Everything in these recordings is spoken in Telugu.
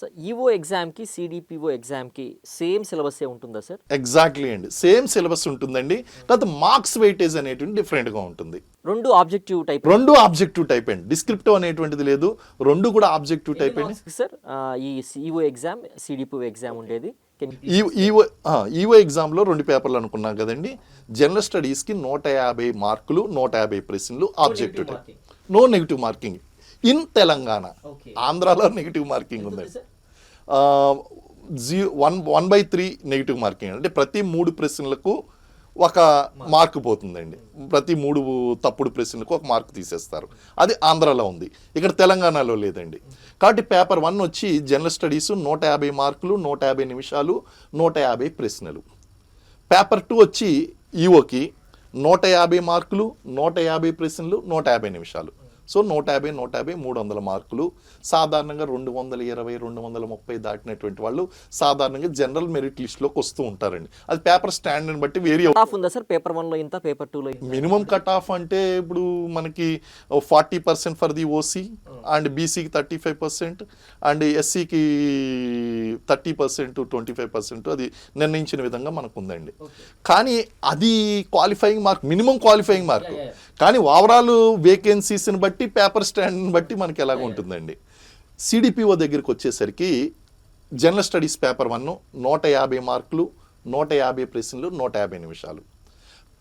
సార్ ఈఓ ఎగ్జామ్కి సిడిపిఓ ఎగ్జామ్కి సేమ్ సిలబస్ ఉంటుందా సార్ ఎగ్జాక్ట్లీ అండి. సేమ్ సిలబస్ ఉంటుందండి. కాకపోతే మార్క్స్ వెయిటేజ్ అనేటువంటి డిఫరెంట్గా ఉంటుంది. రెండు ఆబ్జెక్టివ్ టైప్ రెండు ఆబ్జెక్టివ్ టైప్ అండి. డిస్క్రిప్టివ్ అనేటువంటిది లేదు. రెండు కూడా ఆబ్జెక్టివ్ టైప్ అండి. సార్ ఈ ఈఓ ఎగ్జామ్ సిడిపిఓ ఎగ్జామ్ ఉండేది. Can- ఈ ఈవో ఆ, ఈవో ఎగ్జామ్లో రెండు పేపర్లు అనుకున్నాం కదండి. జనరల్ స్టడీస్కి నూట యాభై మార్కులు నూట యాభై ప్రశ్నలు objective type no negative marking in Telangana. ఆంధ్రాలో నెగిటివ్ మార్కింగ్ ఉందండి G one one by three negative marking అంటే ప్రతి మూడు ప్రశ్నలకు ఒక మార్క్ పోతుందండి. ప్రతి మూడు తప్పుడు ప్రశ్నలకు ఒక మార్క్ తీసేస్తారు. అది ఆంధ్రాలో ఉంది. ఇక్కడ తెలంగాణలో లేదండి. కాబట్టి పేపర్ వన్ వచ్చి జనరల్ స్టడీస్ నూట యాభై మార్కులు నూట యాభై నిమిషాలు నూట యాభై ప్రశ్నలు. పేపర్ టూ వచ్చి ఈఓకి నూట యాభై మార్కులు నూట యాభై ప్రశ్నలు నూట యాభై నిమిషాలు. సో నూట యాభై నూట యాభై మూడు వందల మార్కులు. సాధారణంగా రెండు వందల ఇరవై రెండు వందల ముప్పై దాటినటువంటి వాళ్ళు సాధారణంగా జనరల్ మెరిట్ లిస్ట్లోకి వస్తూ ఉంటారండి. అది పేపర్ స్టాండర్డ్ బట్టి వేరీ ఆఫ్ ఉందా సార్? పేపర్ వన్లో ఇంత పేపర్ టూలో మినిమం కట్ ఆఫ్ అంటే ఇప్పుడు మనకి forty percent for the OC and బీసీకి thirty five percent and ఎస్సీకి thirty percent twenty five percent అది నిర్ణయించిన విధంగా మనకు ఉందండి కానీ అది qualifying mark minimum qualifying mark. కానీ ఓవరాల్ వేకెన్సీస్ని బట్టి పేపర్ స్టాండ్ని బట్టి మనకి ఎలాగ ఉంటుందండి. సిడిపిఓ దగ్గరికి వచ్చేసరికి జనరల్ స్టడీస్ పేపర్ వన్ నూట యాభై మార్కులు నూట యాభై ప్రశ్నలు నూట యాభై నిమిషాలు.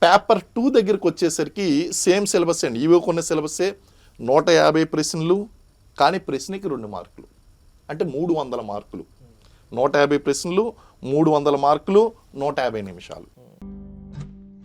పేపర్ టూ దగ్గరికి వచ్చేసరికి సేమ్ సిలబస్ అండి. ఇవి కొన్న సిలబస్సే నూట యాభై ప్రశ్నలు కానీ ప్రశ్నకి రెండు మార్కులు. అంటే మూడు వందల మార్కులు. నూట యాభై ప్రశ్నలు మూడు వందల మార్కులు నూట యాభై నిమిషాలు.